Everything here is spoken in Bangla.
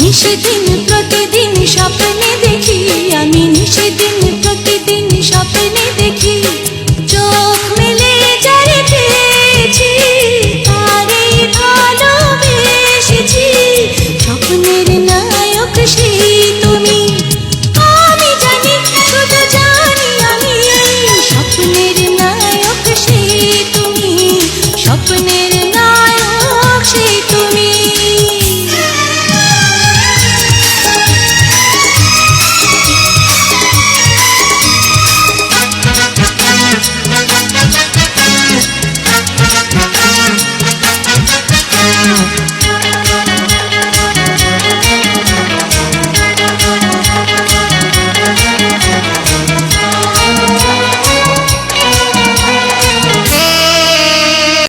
নিশিদিন প্রতিদিন স্বপ্নে you